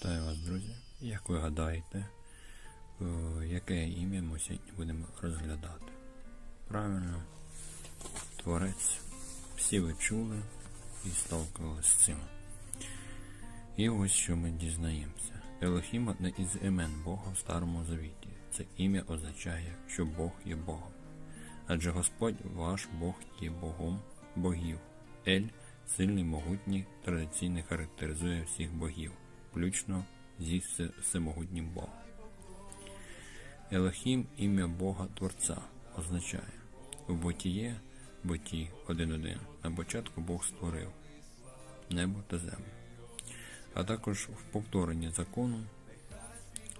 Вітаю вас, друзі. Як ви гадаєте, е, яке ім'я ми сьогодні будемо розглядати? Правильно, Творець. Всі ви чули і сталкувалися з цим. І ось що ми дізнаємося. Елохім одне із імен Бога в Старому Завіті. Це ім'я означає, що Бог є Богом. Адже Господь ваш Бог є Богом богів. Ель сильний, могутній, традиційно характеризує всіх богів, включно зі все- всемогутнім Богом. Елохім ім'я Бога Творця означає в бутіє, буті 1.1 на початку Бог створив небо та землю. А також в повторенні закону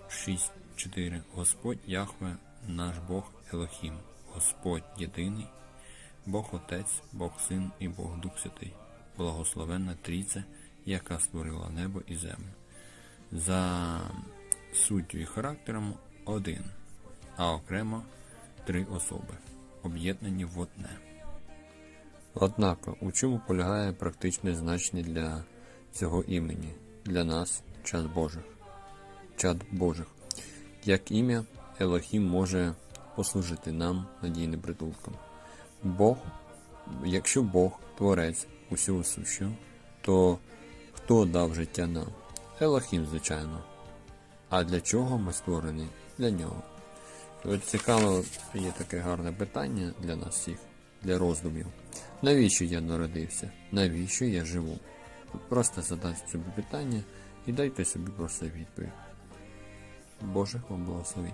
6.4 Господь Яхве наш Бог Елохім, Господь єдиний, Бог Отець, Бог Син і Бог Дух Святий, благословенна Трійця, яка створила небо і землю. За суттю і характером один, а окремо три особи, об'єднані в одне. Однак, у чому полягає практичне значення для цього імені, для нас, чад Божих, чад Божих, як ім'я Елохім може послужити нам надійним притулком. Бог, якщо Бог творець усього сущого, то хто дав життя нам? Елохім, звичайно. А для чого ми створені? Для нього. От цікаво, є таке гарне питання для нас всіх, для роздумів. Навіщо я народився? Навіщо я живу? Просто задайте собі питання і дайте собі просто відповідь. Боже вам благословень.